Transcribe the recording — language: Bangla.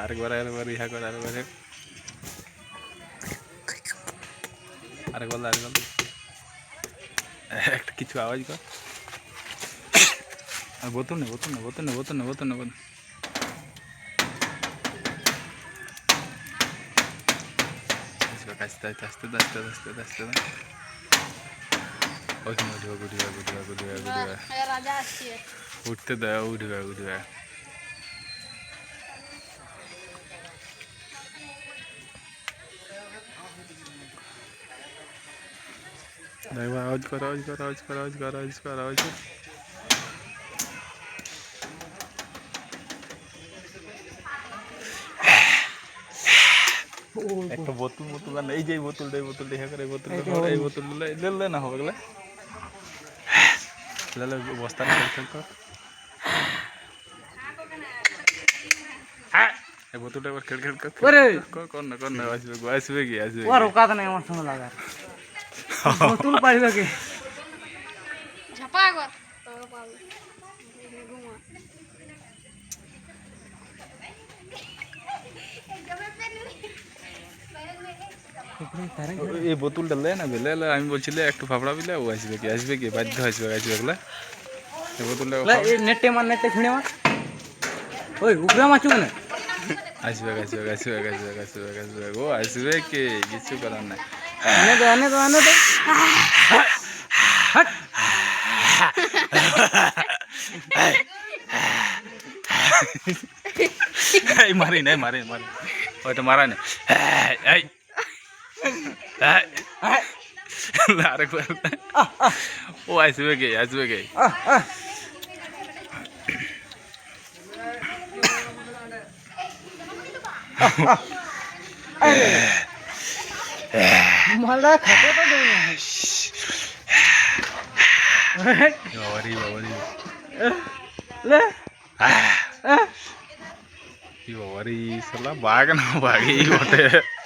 अर्को गराएर गऱ्यो यहाँ गराएर गऱ्यो अरे गल्ल अरे गल्ल একটা কিছু আওয়াজ কর আর বোতল নে বোতল নে বোতল নে বোতল নে বোতল নে বোতল আস্তে আস্তে আস্তে আস্তে আস্তে আস্তে ওখানে ড্রাগু দিয়া দিয়া দিয়া দিয়া আরে রাজা আসছে উড়তে দেয়া উড়ি গুদয়া রাইবা আওয়াজ কর আওয়াজ কর আওয়াজ কর আওয়াজ কর আওয়াজ কর ও একটা বোতল বোতল না এই যে বোতল দেই বোতল দেখা করে বোতল এই বোতল লই লইলে না হবে লাগে লাল বস্তা না তো হ্যাঁ এ বোতলটা একবার খেল খেল করে কোন না কোন না আসবে আসবে কি আসবে ওর ওকাদ নাই আমার সঙ্গে লাগার বোতল পাইবে কি बोतल टाइम बोलिए एक मारे मारे मारे मारा नहीं đấy là được rồi ôi xưa kì ai xưa kì मला खात्यात देऊन बाबरी बाबरी ఈ వరి సలా బాగా బాగా ఈ ఒకటే